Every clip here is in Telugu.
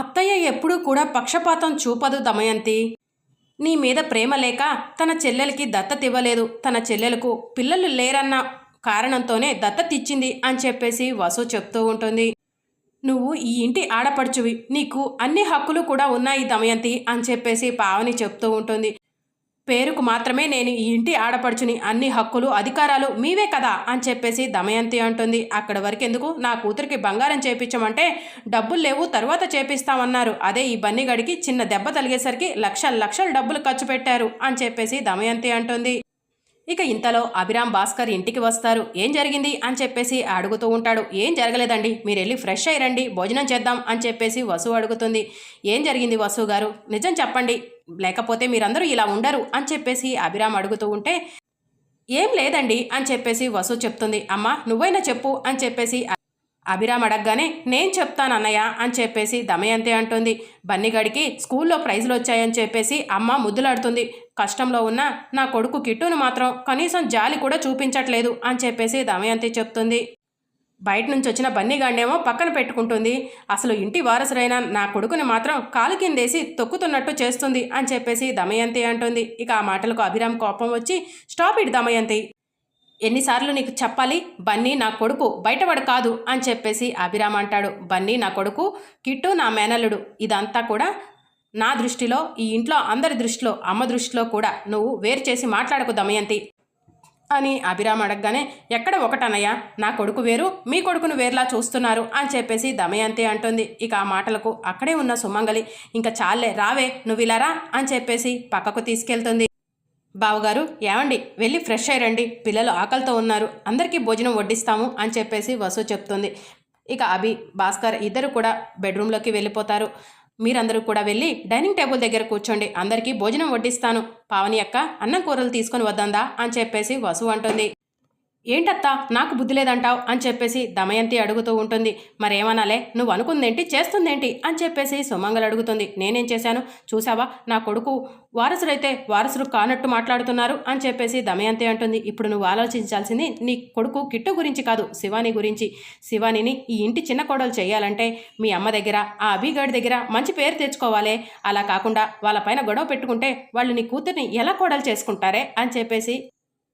అత్తయ్య ఎప్పుడూ కూడా పక్షపాతం చూపదు దమయంతి. నీ మీద ప్రేమ లేక తన చెల్లెలకి దత్తతివ్వలేదు తన చెల్లెలకు పిల్లలు లేరన్న కారణంతోనే దత్తతిచ్చింది అని చెప్పేసి వసు చెప్తూ ఉంటుంది. నువ్వు ఈ ఇంటి ఆడపడుచువి. నీకు అన్ని హక్కులు కూడా ఉన్నాయి దమయంతి అని చెప్పేసి పావని చెప్తూ ఉంటుంది. పేరుకు మాత్రమే నేను ఈ ఇంటి ఆడపడుచుని అన్ని హక్కులు అధికారాలు మీవే కదా అని చెప్పేసి దమయంతి అంటుంది. అక్కడ వరకెందుకు? నా కూతురికి బంగారం చేపించమంటే డబ్బులు లేవు తర్వాత చేపిస్తామన్నారు. అదే ఈ బన్నిగడికి చిన్న దెబ్బ తలిగేసరికి లక్షల లక్షల డబ్బులు ఖర్చు పెట్టారు అని చెప్పేసి దమయంతి అంటుంది. ఇక ఇంతలో అభిరామ్ భాస్కర్ ఇంటికి వస్తారు. ఏం జరిగింది? అని చెప్పేసి అడుగుతూ ఉంటాడు. ఏం జరగలేదండి. మీరు వెళ్ళి ఫ్రెష్ అయ్యి రండి. భోజనం చేద్దాం అని చెప్పేసి వసు అడుగుతుంది. ఏం జరిగింది వసు గారు? నిజం చెప్పండి. లేకపోతే మీరందరూ ఇలా ఉండరు అని చెప్పేసి అభిరామ్ అడుగుతూ ఉంటే ఏం లేదండి అని చెప్పేసి వసు చెప్తుంది. అమ్మ నువ్వైనా చెప్పు అని చెప్పేసి అభిరామ్ అడగగానే నేను చెప్తాను అన్నయ్య అని చెప్పేసి దమయంతి అంటుంది. బన్నిగడికి స్కూల్లో ప్రైజులు వచ్చాయని చెప్పేసి అమ్మ ముద్దులాడుతుంది. కష్టంలో ఉన్న నా కొడుకు కిట్టును మాత్రం కనీసం జాలి కూడా చూపించట్లేదు అని చెప్పేసి దమయంతి చెప్తుంది. బయట నుంచి వచ్చిన బన్నీగాండేమో పక్కన పెట్టుకుంటుంది. అసలు ఇంటి వారసుడైన నా కొడుకుని మాత్రం కాలు కిందేసి తొక్కుతున్నట్టు చేస్తుంది అని చెప్పేసి దమయంతి అంటుంది. ఇక ఆ మాటలకు అభిరామ్ కోపం వచ్చి స్టాప్ ఇట్ దమయంతి. ఎన్నిసార్లు నీకు చెప్పాలి? బన్నీ నా కొడుకు బయటపడు కాదు అని చెప్పేసి అభిరామ్ అంటాడు. బన్నీ నా కొడుకు కిట్టు నా మేనల్లుడు. ఇదంతా కూడా నా దృష్టిలో ఈ ఇంట్లో అందరి దృష్టిలో అమ్మ దృష్టిలో కూడా నువ్వు వేరు చేసి మాట్లాడకు దమయంతి. అని అభిరామ్ అడగగానే ఎక్కడ ఒకటనయ్య నా కొడుకు వేరు మీ కొడుకును వేరులా చూస్తున్నారు అని చెప్పేసి దమయంతి అంటుంది. ఇక ఆ మాటలకు అక్కడే ఉన్న సుమంగలి ఇంకా చాలే రావే నువ్వు ఇలా రా అని చెప్పేసి పక్కకు తీసుకెళ్తుంది. బావగారు ఏమండి? వెళ్ళి ఫ్రెష్ అయ్యండి పిల్లలు ఆకలితో ఉన్నారు అందరికీ భోజనం వడ్డిస్తాము అని చెప్పేసి వసు చెప్తుంది. ఇక అభి భాస్కర్ ఇద్దరు కూడా బెడ్రూమ్లోకి వెళ్ళిపోతారు. మీరందరూ కూడా వెళ్ళి డైనింగ్ టేబుల్ దగ్గర కూర్చోండి. అందరికీ భోజనం వడ్డిస్తాను. పావని అక్క అన్నం కూరలు తీసుకొని వద్దందా అని చెప్పేసి వసు అంటుంది. ఏంటత్తా? నాకు బుద్ధి లేదంటావు అని చెప్పేసి దమయంతి అడుగుతూ ఉంటుంది. మరేమనాలే? నువ్వు అనుకుందేంటి? చేస్తుందేంటి? అని చెప్పేసి సుమంగలు అడుగుతుంది. నేనేం చేశాను? చూసావా నా కొడుకు వారసుడైతే వారసుడు కానట్టు మాట్లాడుతున్నారు అని చెప్పేసి దమయంతి అంటుంది. ఇప్పుడు నువ్వు ఆలోచించాల్సింది నీ కొడుకు కిట్టు గురించి కాదు శివాని గురించి. శివానిని ఈ ఇంటి చిన్న కోడలు చేయాలంటే మీ అమ్మ దగ్గర ఆ అభిగాడి దగ్గర మంచి పేరు తెచ్చుకోవాలే. అలా కాకుండా వాళ్ళ పైన గొడవ పెట్టుకుంటే వాళ్ళు నీ కూతుర్ని ఎలా కోడలు చేసుకుంటారే? అని చెప్పేసి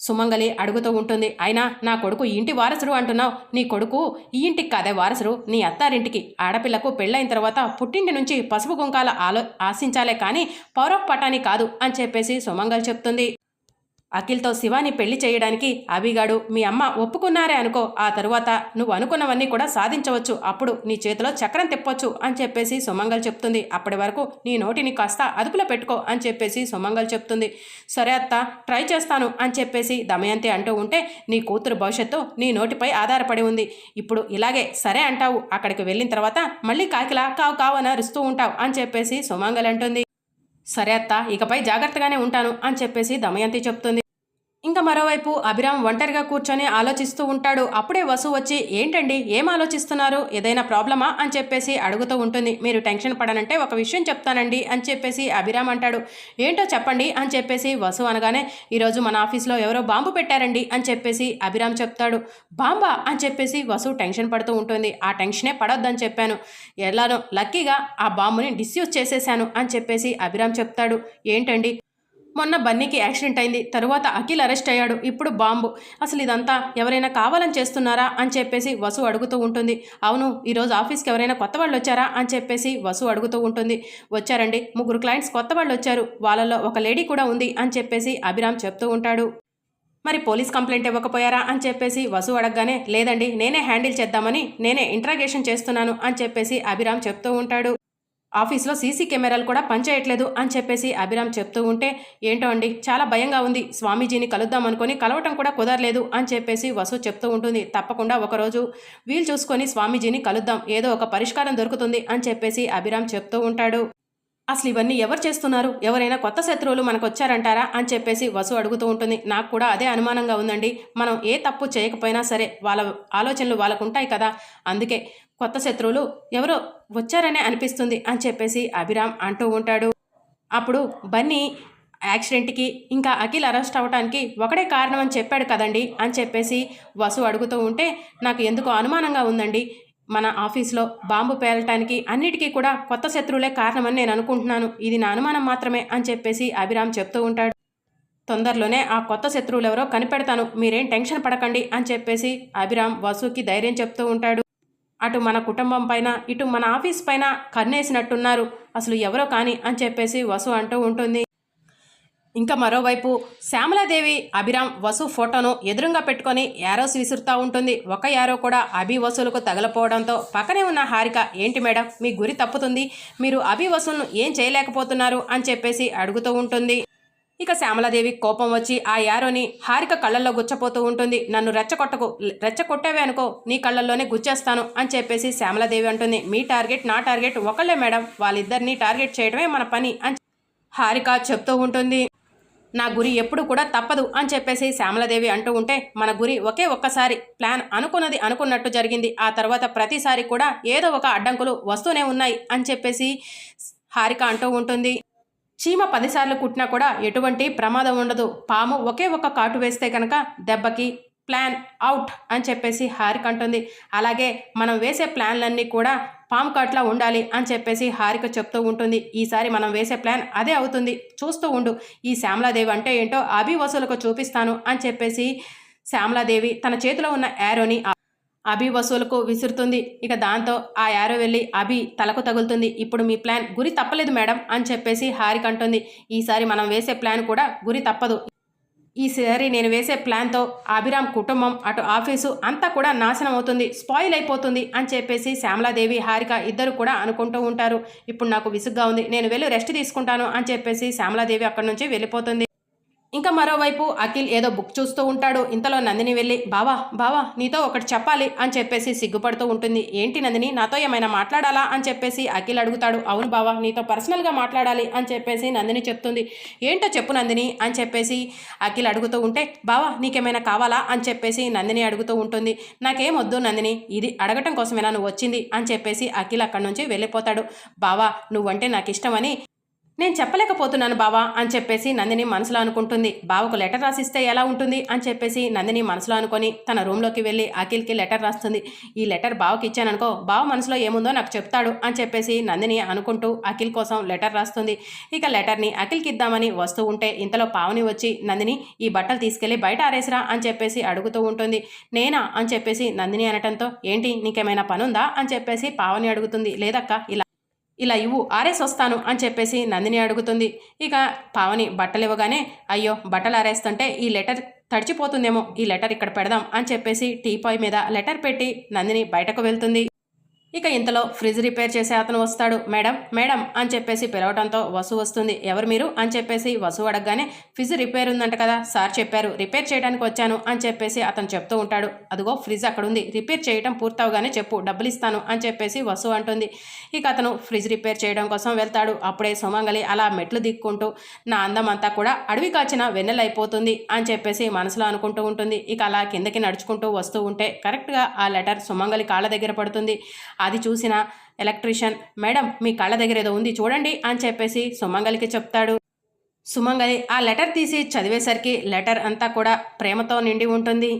సుమంగలి అడుగుతూ ఉంటుంది. అయినా నా కొడుకు ఇంటి వారసుడు అంటున్నావు. నీ కొడుకు ఈ ఇంటికి కాదే వారసుడు. నీ అత్తారింటికి ఆడపిల్లకు పెళ్ళైన తర్వాత పుట్టింటి నుంచి పసుపు కుంకాల ఆలో ఆశించాలే కానీ పౌరవ పటాని కాదు అని చెప్పేసి సుమంగల్ చెప్తుంది. అఖిల్తో శివాని పెళ్ళి చేయడానికి అభిగాడు మీ అమ్మ ఒప్పుకున్నారే అనుకో ఆ తరువాత నువ్వు అనుకున్నవన్నీ కూడా సాధించవచ్చు. అప్పుడు నీ చేతిలో చక్రం తిప్పొచ్చు అని చెప్పేసి సుమంగల్ చెప్తుంది. అప్పటి వరకు నీ నోటిని కాస్త అదుపులో పెట్టుకో అని చెప్పేసి సుమంగల్ చెప్తుంది. సరే అత్త ట్రై చేస్తాను అని చెప్పేసి దమయంతి అంటూ ఉంటే నీ కూతురు భవిష్యత్తు నీ నోటిపై ఆధారపడి ఉంది. ఇప్పుడు ఇలాగే సరే అంటావు. అక్కడికి వెళ్ళిన తర్వాత మళ్ళీ కాకిలా కావు కావు అని అరుస్తూ ఉంటావు అని చెప్పేసి సుమంగల్ అంటుంది. సరే అత్త ఇకపై జాగ్రత్తగానే ఉంటాను అని చెప్పేసి దమయంతి చెప్తుంది. ఇంకా మరోవైపు అభిరామ్ ఒంటరిగా కూర్చొని ఆలోచిస్తూ ఉంటాడు. అప్పుడే వసు వచ్చి ఏంటండి? ఏం ఆలోచిస్తున్నారు? ఏదైనా ప్రాబ్లమా? అని చెప్పేసి అడుగుతూ ఉంటుంది. మీరు టెన్షన్ పడనంటే ఒక విషయం చెప్తానండి అని చెప్పేసి అభిరామ్ అంటాడు. ఏంటో చెప్పండి అని చెప్పేసి వసు అనగానే ఈరోజు మన ఆఫీస్లో ఎవరో బాంబు పెట్టారండి అని చెప్పేసి అభిరామ్ చెప్తాడు. బాంబా? అని చెప్పేసి వసు టెన్షన్ పడుతూ ఉంటుంది. ఆ టెన్షనే పడొద్దని చెప్పాను. ఎలానో లక్కీగా ఆ బాంబుని డిస్యూజ్ చేసేశాను అని చెప్పేసి అభిరామ్ చెప్తాడు. ఏంటండి? మొన్న బన్నీకి యాక్సిడెంట్ అయింది. తరువాత అఖిల్ అరెస్ట్ అయ్యాడు. ఇప్పుడు బాంబు. అసలు ఇదంతా ఎవరైనా కావాలని చేస్తున్నారా అని చెప్పేసి వసు అడుగుతూ ఉంటుంది. అవును ఈరోజు ఆఫీస్కి ఎవరైనా కొత్త వాళ్ళు వచ్చారా అని చెప్పేసి వసు అడుగుతూ ఉంటుంది. వచ్చారండి. ముగ్గురు క్లయింట్స్ కొత్త వాళ్ళు వచ్చారు. వాళ్ళలో ఒక లేడీ కూడా ఉంది అని చెప్పేసి అభిరామ్ చెప్తూ ఉంటాడు. మరి పోలీస్ కంప్లైంట్ ఇవ్వకపోయారా అని చెప్పేసి వసు అడగగానే లేదండి నేనే హ్యాండిల్ చేద్దామని నేనే ఇంట్రాగేషన్ చేస్తున్నాను అని చెప్పేసి అభిరామ్ చెప్తూ ఉంటాడు. ఆఫీస్లో సీసీ కెమెరాలు కూడా పనిచేయట్లేదు అని చెప్పేసి అభిరామ్ చెప్తూ ఉంటే ఏంటో అండి చాలా భయంగా ఉంది. స్వామీజీని కలుద్దాం అనుకొని కలవటం కూడా కుదరలేదు అని చెప్పేసి వసు చెప్తూ ఉంటుంది. తప్పకుండా ఒకరోజు వీలు చూసుకొని స్వామీజీని కలుద్దాం. ఏదో ఒక పరిష్కారం దొరుకుతుంది అని చెప్పేసి అభిరామ్ చెప్తూ ఉంటాడు. అసలు ఇవన్నీ ఎవరు చేస్తున్నారు? ఎవరైనా కొత్త శత్రువులు మనకు వచ్చారంటారా అని చెప్పేసి వసు అడుగుతూ ఉంటుంది. నాకు కూడా అదే అనుమానంగా ఉందండి. మనం ఏ తప్పు చేయకపోయినా సరే వాళ్ళ ఆలోచనలు వాళ్ళకు ఉంటాయి కదా. అందుకే కొత్త శత్రువులు ఎవరో వచ్చారనే అనిపిస్తుంది అని చెప్పేసి అభిరామ్ అంటూ ఉంటాడు. అప్పుడు బన్నీ యాక్సిడెంట్కి ఇంకా అఖిల్ అరెస్ట్ అవ్వడానికి ఒకడే కారణం అని చెప్పాడు కదండి అని చెప్పేసి వసు అడుగుతూ ఉంటే నాకు ఎందుకో అనుమానంగా ఉందండి? మన ఆఫీస్లో బాంబు పేలటానికి అన్నిటికీ కూడా కొత్త శత్రువులే కారణమని నేను అనుకుంటున్నాను. ఇది నా అనుమానం మాత్రమే అని చెప్పేసి అభిరామ్ చెప్తూ ఉంటాడు. తొందరలోనే ఆ కొత్త శత్రువులు ఎవరో కనిపెడతాను. మీరేం టెన్షన్ పడకండి అని చెప్పేసి అభిరామ్ వసుకి ధైర్యం చెప్తూ ఉంటాడు. అటు మన కుటుంబం పైన ఇటు మన ఆఫీస్ పైన కన్నేసినట్టున్నారు. అసలు ఎవరో కాని అని చెప్పేసి వసు అంటూ ఉంటుంది. ఇంకా మరోవైపు శ్యామలాదేవి అభిరామ్ వసు ఫోటోను ఎదురుగా పెట్టుకొని యారోస్ విసురుతూ ఉంటుంది. ఒక యారో కూడా అభి వసూలకు తగలపోవడంతో పక్కనే ఉన్న హారిక ఏంటి మేడం మీ గురి తప్పుతుంది. మీరు అభి వసూలను ఏం చేయలేకపోతున్నారు? అని చెప్పేసి అడుగుతూ ఉంటుంది. ఇక శ్యామలాదేవి కోపం వచ్చి ఆ యారోని హారిక కళ్ళల్లో గుచ్చపోతూ ఉంటుంది. నన్ను రెచ్చగొట్టకు రెచ్చగొట్టావే అనుకో నీ కళ్ళల్లోనే గుచ్చేస్తాను అని చెప్పేసి శ్యామలాదేవి అంటుంది. మీ టార్గెట్ నా టార్గెట్ ఒకళ్ళే మేడం. వాళ్ళిద్దరిని టార్గెట్ చేయడమే మన పని అని హారిక చెప్తూ ఉంటుంది. నా గురి ఎప్పుడు కూడా తప్పదు అని చెప్పేసి శ్యామలాదేవి అంటూ ఉంటే మన గురి ఒకే ఒక్కసారి ప్లాన్ అనుకున్నది అనుకున్నట్టు జరిగింది. ఆ తర్వాత ప్రతిసారి కూడా ఏదో ఒక అడ్డంకులు వస్తూనే ఉన్నాయి అని చెప్పేసి హారిక అంటూ ఉంటుంది. చీమ పదిసార్లు కుట్టినా కూడా ఎటువంటి ప్రమాదం ఉండదు. పాము ఒకే ఒక్క కాటు వేస్తే కనుక దెబ్బకి ప్లాన్ అవుట్ అని చెప్పేసి హారిక అంటుంది. అలాగే మనం వేసే ప్లాన్లన్నీ కూడా పాము కాట్లా ఉండాలి అని చెప్పేసి హారిక చెప్తూ ఉంటుంది. ఈసారి మనం వేసే ప్లాన్ అదే అవుతుంది. చూస్తూ ఉండు. ఈ శ్యామలాదేవి అంటే ఏంటో అభి వసూలకు చూపిస్తాను అని చెప్పేసి శ్యామలాదేవి తన చేతిలో ఉన్న యారోని అభి వసూలకు విసురుతుంది. ఇక దాంతో ఆ యారో వెళ్ళి అభి తలకు తగులుతుంది. ఇప్పుడు మీ ప్లాన్ గురి తప్పలేదు మేడం అని చెప్పేసి హారిక అంటుంది. ఈసారి మనం వేసే ప్లాన్ కూడా గురి తప్పదు. ఈసారి నేను వేసే ప్లాన్తో అభిరామ్ కుటుంబం అటు ఆఫీసు అంతా కూడా నాశనం అవుతుంది స్పాయిల్ అయిపోతుంది అని చెప్పేసి శ్యామలాదేవి హారిక ఇద్దరు కూడా అనుకుంటూ ఉంటారు. ఇప్పుడు నాకు విసుగ్గా ఉంది. నేను వెళ్ళి రెస్ట్ తీసుకుంటాను అని చెప్పేసి శ్యామలాదేవి అక్కడి నుంచి వెళ్ళిపోతుంది. ఇంకా మరోవైపు అఖిల్ ఏదో బుక్ చూస్తూ ఉంటాడు. ఇంతలో నందిని వెళ్ళి బావా బావా నీతో ఒకటి చెప్పాలి అని చెప్పేసి సిగ్గుపడుతూ ఉంటుంది. ఏంటి నందిని నాతో ఏమైనా మాట్లాడాలా? అని చెప్పేసి అఖిల్ అడుగుతాడు. అవును బావా నీతో పర్సనల్గా మాట్లాడాలి అని చెప్పేసి నందిని చెప్తుంది. ఏంటో చెప్పు నందిని అని చెప్పేసి అఖిల్ అడుగుతూ ఉంటే బావా నీకేమైనా కావాలా? అని చెప్పేసి నందిని అడుగుతూ ఉంటుంది. నాకేం వద్దు నందిని ఇది అడగటం కోసమేనా నువ్వు వచ్చింది? అని చెప్పేసి అఖిల్ అక్కడి నుంచి వెళ్ళిపోతాడు. బావా నువ్వంటే నాకు ఇష్టమని నేను చెప్పలేకపోతున్నాను బావా అని చెప్పేసి నందిని మనసులో అనుకుంటుంది. బావకు లెటర్ రాసిస్తే ఎలా ఉంటుంది? అని చెప్పేసి నందిని మనసులో అనుకొని తన రూమ్లోకి వెళ్ళి అఖిల్కి లెటర్ రాస్తుంది. ఈ లెటర్ బావకి ఇచ్చాననుకో బావ మనసులో ఏముందో నాకు చెప్తాడు అని చెప్పేసి నందిని అనుకుంటూ అఖిల్ కోసం లెటర్ రాస్తుంది. ఇక లెటర్ని అఖిల్కి ఇద్దామని వస్తూ ఉంటే ఇంతలో పావుని వచ్చి నందిని ఈ బట్టలు తీసుకెళ్ళి బయట ఆరేసిరా అని చెప్పేసి అడుగుతూ ఉంటుంది. నేనా? అని చెప్పేసి నందిని అనటంతో ఏంటి నీకేమైనా పనుందా? అని చెప్పేసి పావని అడుగుతుంది. లేదక్క ఇలా ఇలా ఇవ్వు ఆరేసి వస్తాను అని చెప్పేసి నందిని అడుగుతుంది. ఇక పావని బట్టలు ఇవ్వగానే అయ్యో బట్టలు ఆరేస్తుంటే ఈ లెటర్ తడిచిపోతుందేమో ఈ లెటర్ ఇక్కడ పెడదాం అని చెప్పేసి టీపాయ్ మీద లెటర్ పెట్టి నందిని బయటకు వెళ్తుంది. ఇక ఇంతలో ఫ్రిడ్జ్ రిపేర్ చేసే అతను వస్తాడు. మేడం మేడం అని చెప్పేసి పిలవడంతో వసు వస్తుంది. ఎవరు మీరు? అని చెప్పేసి వసు అడగగానే ఫ్రిడ్జ్ రిపేర్ ఉందంట కదా సార్ చెప్పారు. రిపేర్ చేయడానికి వచ్చాను అని చెప్పేసి అతను చెప్తూ ఉంటాడు. అదిగో ఫ్రిడ్జ్ అక్కడ ఉంది రిపేర్ చేయడం పూర్తవగానే చెప్పు డబ్బులు ఇస్తాను అని చెప్పేసి వసు అంటుంది. ఇక అతను ఫ్రిడ్జ్ రిపేర్ చేయడం కోసం వెళ్తాడు. అప్పుడే సుమంగలి అలా మెట్లు దిక్కుంటూ నా అందం అంతా కూడా అడవి కాచిన వెన్నెలైపోతుంది అని చెప్పేసి మనసులో అనుకుంటూ ఉంటుంది. ఇక అలా కిందకి నడుచుకుంటూ వస్తూ ఉంటే కరెక్ట్గా ఆ లెటర్ సుమంగలి కాళ్ళ దగ్గర పడుతుంది. అది చూసిన ఎలక్ట్రీషియన్ మేడం మీ కళ్ళ దగ్గర ఏదో ఉంది చూడండి అని చెప్పేసి సుమంగలికి చెప్తాడు. సుమంగలి ఆ లెటర్ తీసి చదివేసరికి లెటర్ అంతా కూడా ప్రేమతో నిండి ఉంటుంది.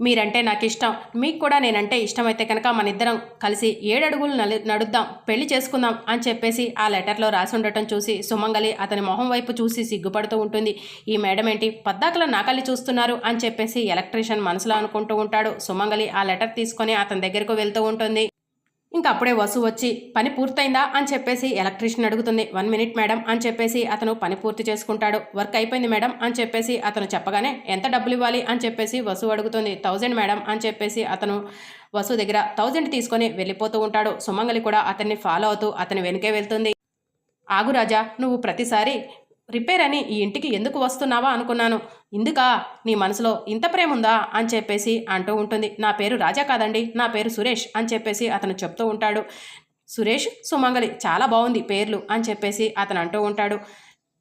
మీరంటే నాకు ఇష్టం మీకు కూడా నేనంటే ఇష్టమైతే కనుక మన ఇద్దరం కలిసి ఏడడుగులు నలు నడుద్దాం పెళ్ళి చేసుకుందాం అని చెప్పేసి ఆ లెటర్లో రాసి ఉండటం చూసి సుమంగలి అతని మొహం వైపు చూసి సిగ్గుపడుతూ ఉంటుంది. ఈ మేడం ఏంటి పద్దాకలో నాకల్లి చూస్తున్నారు అని చెప్పేసి ఎలక్ట్రీషియన్ మనసులో అనుకుంటూ ఉంటాడు. సుమంగలి ఆ లెటర్ తీసుకొని అతని దగ్గరకు వెళ్తూ ఉంటుంది. ఇంకా అప్పుడే వసు వచ్చి పని పూర్తయిందా? అని చెప్పేసి ఎలక్ట్రీషియన్ అడుగుతుంది. వన్ మినిట్ మేడం అని చెప్పేసి అతను పని పూర్తి చేసుకుంటాడు. వర్క్ అయిపోయింది మేడం అని చెప్పేసి అతను చెప్పగానే ఎంత డబ్బులు ఇవ్వాలి? అని చెప్పేసి వసు అడుగుతుంది. థౌజండ్ మేడం అని చెప్పేసి అతను వసు దగ్గర థౌజండ్ తీసుకొని వెళ్ళిపోతూ ఉంటాడు. సుమంగలి కూడా అతన్ని ఫాలో అవుతూ అతని వెనుకే వెళ్తుంది. ఆగురాజా నువ్వు ప్రతిసారి రిపేర్ అని ఈ ఇంటికి ఎందుకు వస్తున్నావా అనుకున్నాను. ఇందుకా నీ మనసులో ఇంత ప్రేమ ఉందా అని చెప్పేసి అంటూ ఉంటుంది. నా పేరు రాజా కాదండి. నా పేరు సురేష్ అని చెప్పేసి అతను చెప్తూ ఉంటాడు. సురేష్ సుమంగలి చాలా బాగుంది పేర్లు అని చెప్పేసి అతను అంటూ ఉంటాడు.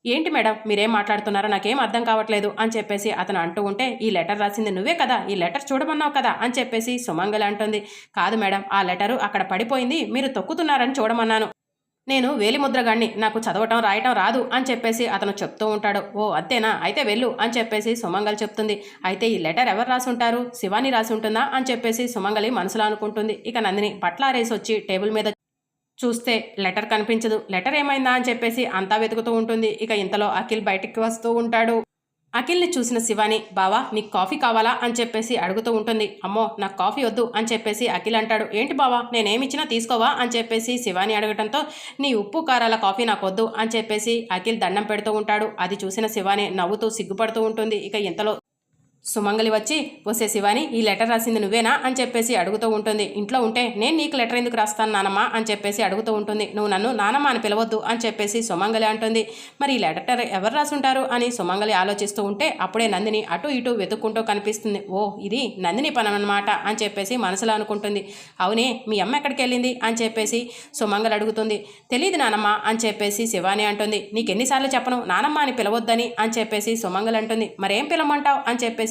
ఏంటి మేడం మీరేం మాట్లాడుతున్నారో నాకేం అర్థం కావట్లేదు అని చెప్పేసి అతను అంటూ ఉంటే ఈ లెటర్ రాసింది నువ్వే కదా? ఈ లెటర్ చూడమన్నావు కదా? అని చెప్పేసి సుమంగలి అంటుంది. కాదు మేడం ఆ లెటరు అక్కడ పడిపోయింది. మీరు తొక్కుతున్నారని చూడమన్నాను. నేను వేలిముద్రగాణ్ణి నాకు చదవటం రాయటం రాదు అని చెప్పేసి అతను చెప్తూ ఉంటాడు. ఓ అంతేనా? అయితే వెళ్ళు అని చెప్పేసి సుమంగల్ చెప్తుంది. అయితే ఈ లెటర్ ఎవరు రాసి ఉంటారు? శివాని రాసి ఉంటుందా? అని చెప్పేసి సుమంగలి మనసులో అనుకుంటుంది. ఇక నందిని పట్లారేసి వచ్చి టేబుల్ మీద చూస్తే లెటర్ కనిపించదు. లెటర్ ఏమైందా అని చెప్పేసి అంతా వెతుకుతూ ఉంటుంది. ఇక ఇంతలో అఖిల్ బయటికి వస్తూ ఉంటాడు. అఖిల్ని చూసిన శివాని బావా నీకు కాఫీ కావాలా? అని చెప్పేసి అడుగుతూ ఉంటుంది. అమ్మో నాకు కాఫీ వద్దు అని చెప్పేసి అఖిల్ అంటాడు. ఏంటి బావా నేనేమిచ్చినా తీసుకోవా? అని చెప్పేసి శివాని అడగటంతో నీ ఉప్పు కారాల కాఫీ నాకు వద్దు అని చెప్పేసి అఖిల్ దండం పెడుతూ ఉంటాడు. అది చూసిన శివాని నవ్వుతూ సిగ్గుపడుతూ ఉంటుంది. ఇక ఇంతలో సుమంగలి వచ్చి వసే శివాని ఈ లెటర్ రాసింది నువ్వేనా? అని చెప్పేసి అడుగుతూ ఉంటుంది. ఇంట్లో ఉంటే నేను నీకు లెటర్ ఎందుకు రాస్తాను నానమ్మ? అని చెప్పేసి అడుగుతూ ఉంటుంది. నువ్వు నన్ను నానమ్మ అని పిలవద్దు అని చెప్పేసి సుమంగలి అంటుంది. మరి ఈ లెటర్ ఎవరు రాసుంటారు? అని సుమంగలి ఆలోచిస్తూ ఉంటే అప్పుడే నందిని అటు ఇటు వెతుక్కుంటూ కనిపిస్తుంది. ఓ ఇది నందిని పని అనమాట అని చెప్పేసి మనసులో అనుకుంటుంది. అవునే మీ అమ్మ ఎక్కడికి వెళ్ళింది అని చెప్పేసి సుమంగలి అడుగుతుంది. తెలియదు నానమ్మ అని చెప్పేసి శివాని అంటుంది. నీకు ఎన్నిసార్లు చెప్పను నానమ్మ అని పిలవద్దని అని చెప్పేసి సుమంగలి అంటుంది. మరేం పిలవమంటావు? అని చెప్పేసి